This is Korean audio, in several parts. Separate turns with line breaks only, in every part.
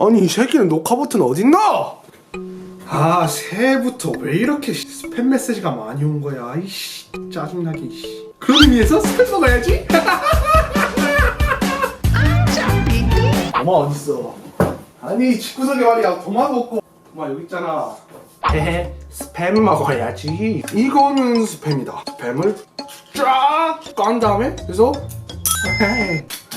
아니 이 새끼는 녹화 버튼 어딨나? 아 새해부터 왜 이렇게 스팸 메시지가 많이 온 거야 이씨 짜증나게 이씨 그런 의미에서 스팸 먹어야지 도마 어딨어 아니 집구석에 말이야 도마 먹고 도마 여기 있잖아 헤헤 스팸 먹어야지 이거는 스팸이다 스팸을 쫙 깐 다음에 그래서 헤헤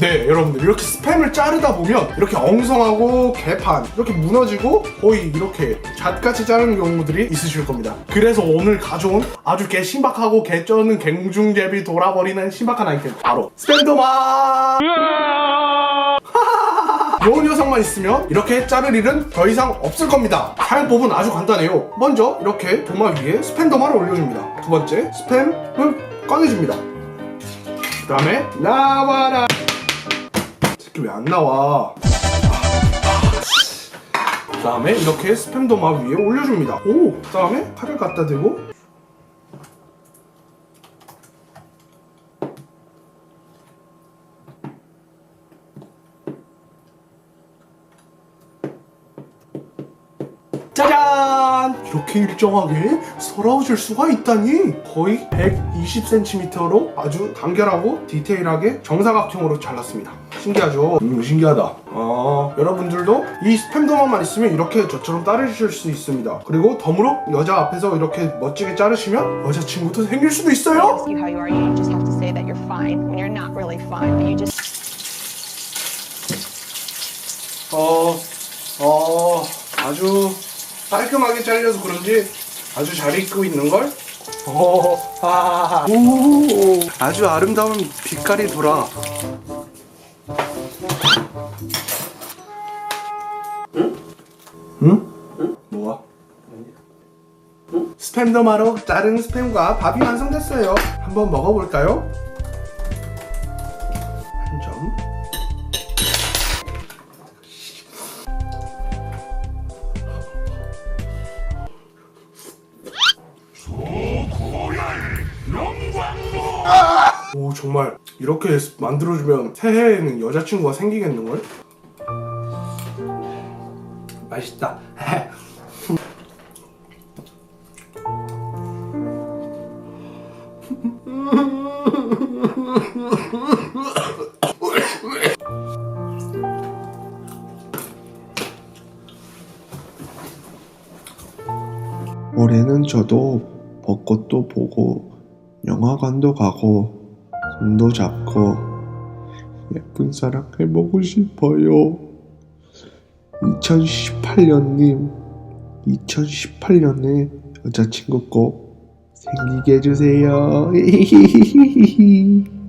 네 여러분들 이렇게 스팸을 자르다 보면 이렇게 엉성하고 개판 이렇게 무너지고 거의 이렇게 잣같이 자르는 경우들이 있으실 겁니다 그래서 오늘 가져온 아주 개 신박하고 개쩌는 갱중잽비 돌아버리는 신박한 아이템 바로 스팸도마 좋은 녀석만 있으면 이렇게 자를 일은 더 이상 없을 겁니다 사용법은 아주 간단해요 먼저 이렇게 도마 위에 스팸도마를 올려줍니다 두 번째 스팸을 꺼내줍니다 그 다음에 나와라 좀왜안 나와 아, 아, 그 다음에 이렇게 스팸도 마 위에 올려줍니다 오그 다음에 칼을 갖다 대고 짜잔! 이렇게 일정하게 서라우질 수가 있다니 거의 120cm로 아주 간결하고 디테일하게 정사각형으로 잘랐습니다. 신기하죠? 음 신기하다 아 여러분들도 이 스팸 도만만 있으면 이렇게 저처럼 자르실 수 있습니다 그리고 덤으로 여자 앞에서 이렇게 멋지게 자르시면 여자친구도 생길 수도 있어요 어, 어, 아주 깔끔하게 잘려서 그런지 아주 잘 익고 있는걸? 어, 아, 오, 아, 오, 아주 아름다운 빛깔이 돌아. 응? 뭐가? 스팸더마로 다른 스팸과 밥이 완성됐어요. 한번 먹어볼까요? 한 점. 오 정말 이렇게 만들어주면 새해에는 여자친구가 생기겠는걸? 맛있다. 올해는 저도 벚꽃도 보고 영화관도 가고 손도 잡고 예쁜 사랑 해보고 싶어요. 2018년님, 2018년에 여자친구 꼭 생기게 해주세요.